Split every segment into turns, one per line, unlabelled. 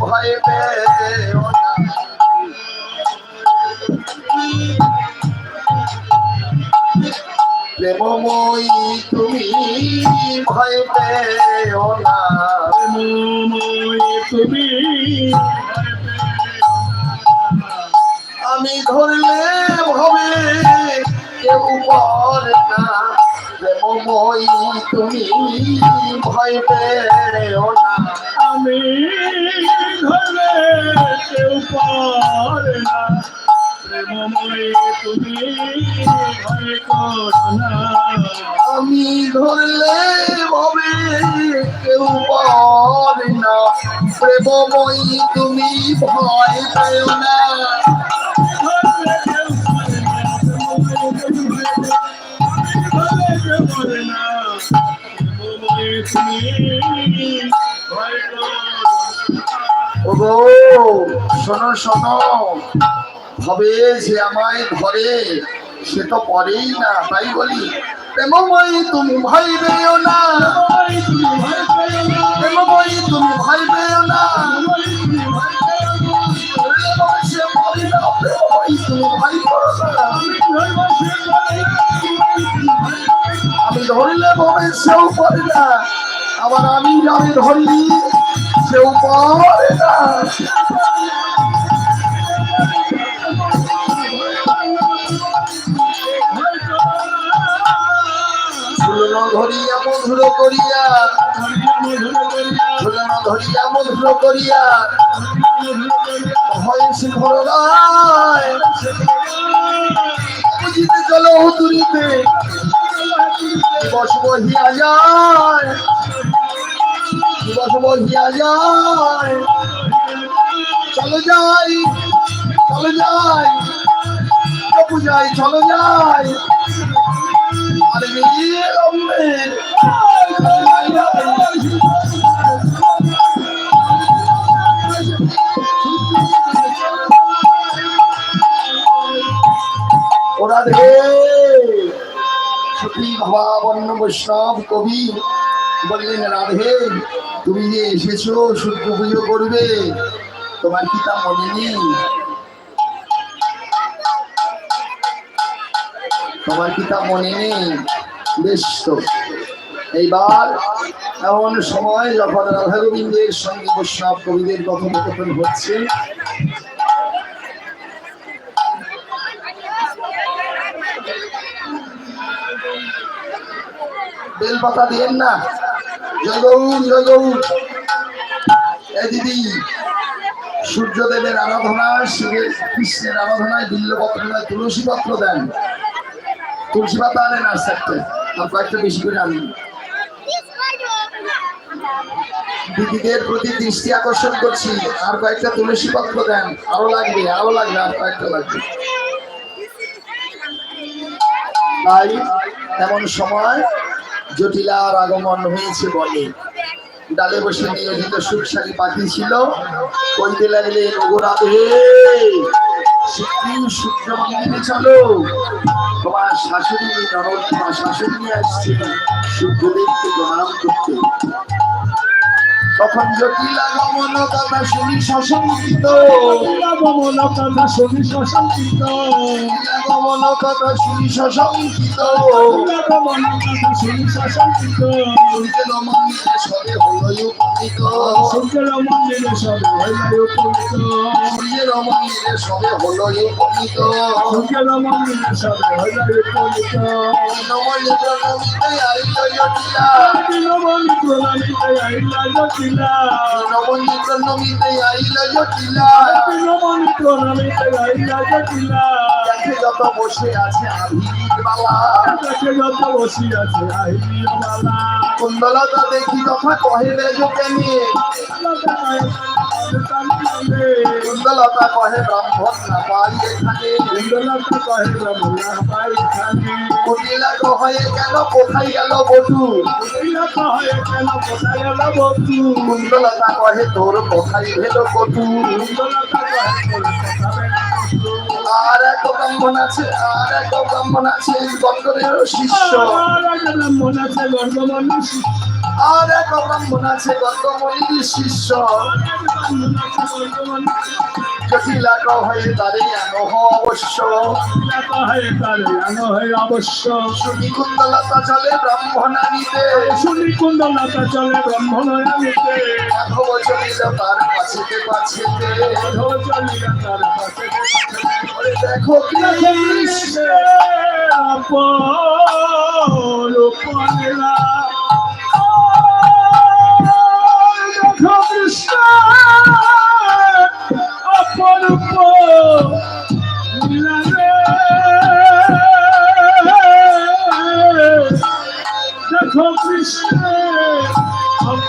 ভয় পেও প্রেমময়ী তুমি ভয় পেও আমি ধরলে ভবে কেউ পর না প্রেমময়ী তুমি ভয় পেও না
ঘরে। ঘরে।
ওগো, শোনো শোনো ভবে যে আমায় ধরে সে তো পরেই না, তাই বলি। প্রেমময়ী, তুমি ভয় পেও না। প্রেমময়ী, তুমি ভয় পেও না। আমি ধরলে ভবে সেও পরে না। আবার আমি যাবে ধরি সেও পরে না। ঝুলনো ধরিয়া মধুর করিয়া। ঝুলনো ধরিয়া মধুর করিয়া। হয় সিংহর রায় বুঝিতে চলো হুতুরিতে। দিবস বহিয়া যায়। দিবস বহিয়া যায়। চলো যাই চলো যাই। যাই, চলো যাই। আরে ওরা বৈষ্ণব, কবি বললেন, রাধে, তুমি যে এসেছ, সূর্য পুজো করবে, তোমার কি তা মনে নেই তোমার কি তা মনে নেই? বেশ তো। এইবার এমন সময় যখন রাধা গোবিন্দের সঙ্গে বৈষ্ণব কবিদের কথোপকথন হচ্ছে বেলপাতা দিয়েন না। জয় গৌর জয় গৌর। এ দিদি, সূর্যদেবের আরাধনা শিবের কৃষ্ণের আরাধনায় বিল্লপত্র তুলসী পত্র দেন। তুলসী পাতা আনেন আর চারটে আর কয়েকটা বেশি করে আনেন দিদিদের প্রতি দৃষ্টি আকর্ষণ করছি। আর কয়েকটা তুলসী পত্র দেন। আরও লাগবে আরও লাগবে, আর কয়েকটা লাগবে। তাই এমন সময় জটিলার আগমন হয়েছে বলে। ডালে বসে নিয়ে নিয়োজিত সুখসারী পাখি ছিল। কইতে লাগলেন ওগোরাধে শিগগির সূর্য তোমার শাশুড়ি নরদ শাশুড়ি আসছে। সূর্যদেবকে প্রণাম করতে। তখন জটিল আগমন কথা শুনি শশঙ্কিত
মন কথা শুনি শশঙ্কিত
আগমন কথা শুনি শশঙ্কিত
মন কথা শুনি শশঙ্কিত
সূর্যের মন্দিরে সবে হলোই উপনীত
সূর্যের মন্দিরে সবে হইলাই উপনীত
সূর্যের মন্দিরে সবে হলোই উপনীত
সূর্যের মন্দিরে সবে হইলাই উপনীত
নমনিত নমিতে আইল জটিলা
দিনমণি প্রণালীতে আইলা জটিলা
নমনিত নমিতে আইল জটিলা।
দিনমণি প্রণালীতে আইলা জটিলা।
দেখে যত বসে আছে আভির বালা।
দেখে যত বসি আছে আহিরিয় মালা
কুন্দলতা দেখি কথা কহে রেজকে নিয়ে। কুন্দলতা কহে ব্রাহ্মণ না পাই এখানে।
কহে ব্রহ্মা পাই খানি
কুটিলা কহে কেন কোথায় গেল বটু
ইন্দ্রনাথ হয় কেন কোথায় গেল বন্ধু
কুন্দলতা কহে তোর কোথায় ভেল
কহে তোর কথা
আর এক ব্রাহ্মণ আছে আর এক ব্রাহ্মণ আছে গন্ধরের শিষ্য।
আর এক ব্রাহ্মণ আছে গর্ভমণি শিষ্য।
আর এক ব্রাহ্মণ আছে গঙ্গমণির শিষ্য। জটিলাক হয়ে দাঁড়িয়ে আনহ অবশ্য
অবশ্য।
শুনি কুন্দলতা চলে ব্রাহ্মণানিতে।
শুনি কুণ্ডলতা চলে ব্রাহ্মণ আনিতে
মাধব চলিল তার কাছেতে কাছেতে
মাধব তার কাছে
দেখো কৃষ্ণ
দেখো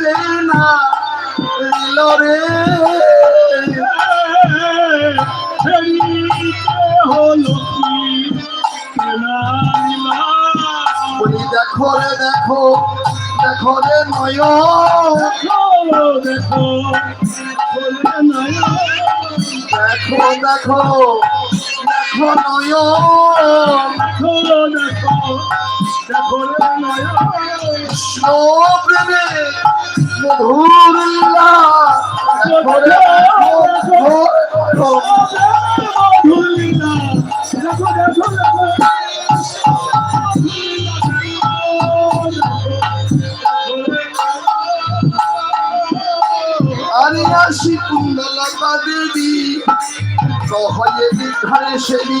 রক্ষিতে না এল রে বলি দেখো রে দেখো দেখো রে নয়
দেখো
দেখো দেখো দেখো নয় কৃষ্ণ প্রেমে মধুর লীলা দেখো রে দেখো দেখো আরে আসি বিধারে সেবী।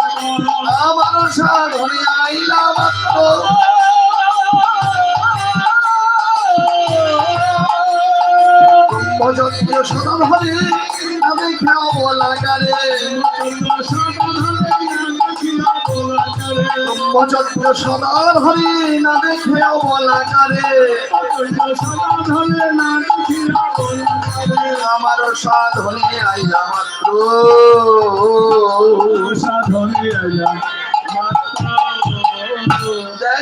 আমার সাধনে আইলা মাত্র ব্রহ্মচর্য সদন হলে আমি খাব লাগারে। ব্রহ্মচর্য সদন হলে না দেখেও বলাকারে আমার সাধনে আইলা মাত্র দেখেন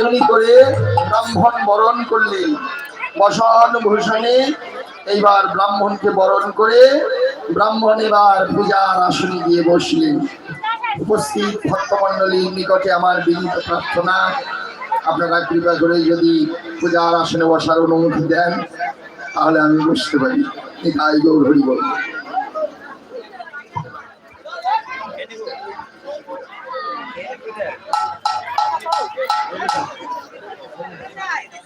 এমনি করে ব্রাহ্মণ বরণ করলেন বসন ভূষণে এইবার ব্রাহ্মণকে বরণ করে ব্রাহ্মণ এবার পূজার আসনে গিয়ে বসলেন। উপস্থিত ভক্তমণ্ডলীর নিকটে আমার বিনীত প্রার্থনা। আপনারা কৃপা করে যদি পূজার আসনে বসার অনুমতি দেন, তাহলে আমি বসতে পারি। নিতাই গৌর হরি বল আপনাদের নিয়ে বসুন।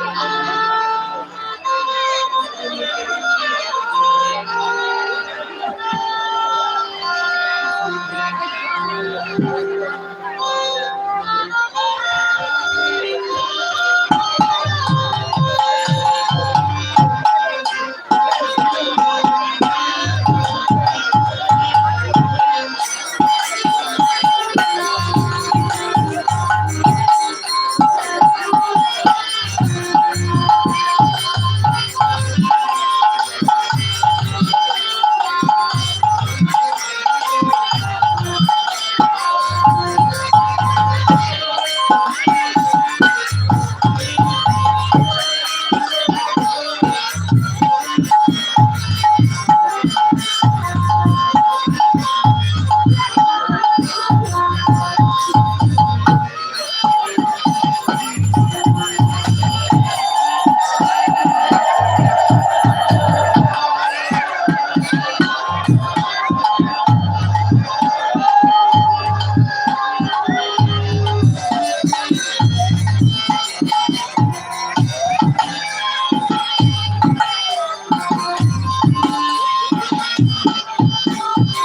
Oh,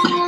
তোরা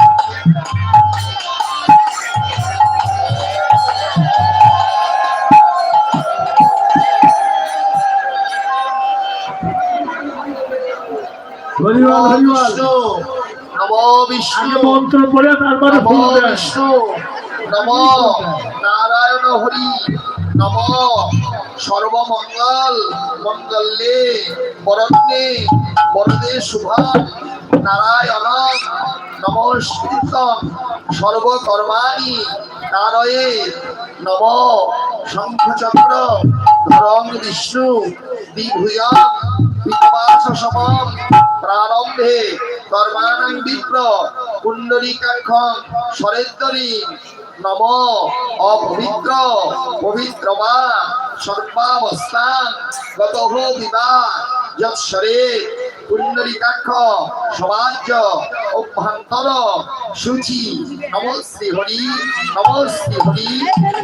হরিবল
নম বিষ্ণু।
মন্ত্র পড়ে তারপরে
নম বিষ্ণু। নম নারায়ণ হরি। নম সর্বমঙ্গল মঙ্গলে বরণ্যে বরদে শুভম নারায়ণ নমস্কৃত সর্বকর্মাণি নারয়ে নম শঙ্খচক্র ধরং বিষ্ণু বিভূয়াং বিদ্বাস সমম প্রারম্ভে কর্মাণং বিপ্র কুণ্ডলিকাক্ষং সরেদ্দরী নম অপবিত্র পবিত্র বা সর্বাবস্থান গত দিবা, যৎসরে কুণ্ডলিকাক্ষ সমাজ, অভ্যন্তর, সূচি, নমস্তে হরি নমস্তে হরি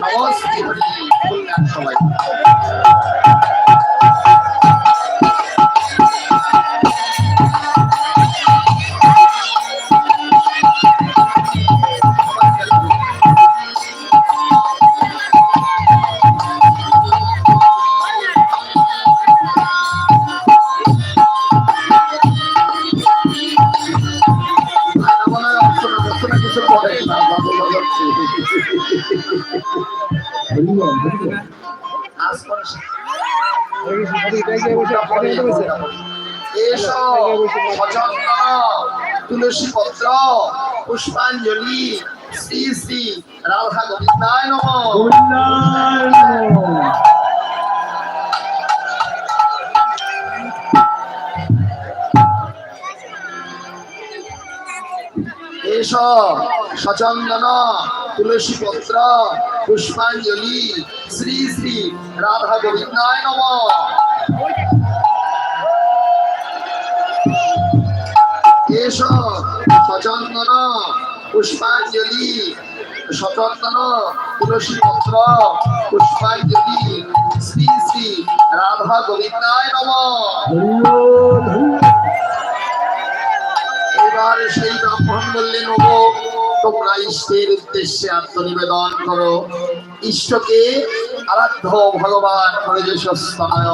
নমস্তে হরি। কল্যাণ সবাই তুলসী পত্র পুষ্পাঞ্জলি শ্রী শ্রী রাধা গোবিন্দায় নম এসো সচন্দন তুলসী পত্র পুষ্পাঞ্জলি, শ্রী শ্রী রাধা গোবিন্দায় নম এসো সচন্দন, পুষ্পাঞ্জলি, সচন্দন তুলসী পত্র পুষ্পাঞ্জলি, শ্রী শ্রী রাধা গোবিন্দায় নম। এবার সেই ব্রাহ্মণ বললেন তোমরা ইষ্টের উদ্দেশ্যে আত্মনিবেদন করো। ঈশ্বরকে আরাধ্য ভগবান হরিযশস্থায়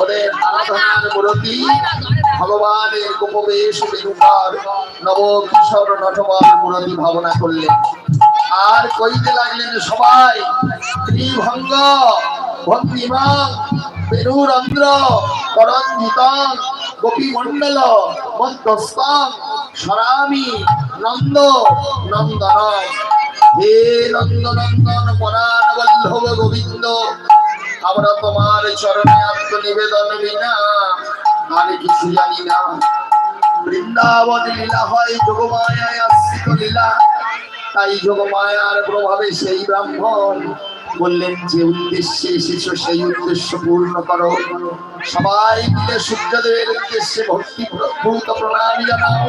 ওদের আরাধনার মূরতি ভগবানের বেণুকার নব কিশোর নটবর মূরতি ভাবনা করলেন। আর কইতে লাগলেন সবাই, ত্রিভঙ্গ ভক্তিমান বেণুরন্ধ্র করঞ্জিতং গোপীমণ্ডল মধ্যস্থং সরামি, নন্দ নন্দন হে নন্দ নন্দন পরাণ বল্লভ গোবিন্দ, আমরা তোমার চরণে আত্মনিবেদন বিনা, আর কিছু জানি না। বৃন্দাবন লীলা হয়, যোগমায়ায় আশ্রিত লীলা। তাই যোগমায়ার প্রভাবে সেই ব্রাহ্মণ বললেন, যে উদ্দেশ্যে এসেছ সেই উদ্দেশ্য পূর্ণ করো। সবাই মিলে সূর্যদেবের উদ্দেশ্যে ভক্তি ভূত প্রণামী জানাও।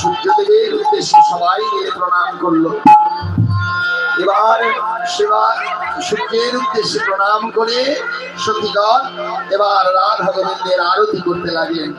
সূর্যদেবের উদ্দেশ্যে সবাই প্রণাম করল। এবার সেবা সূর্যের উদ্দেশ্যে প্রণাম করে সতীগণ এবার রাধা গোবিন্দের আরতি করতে লাগলেন।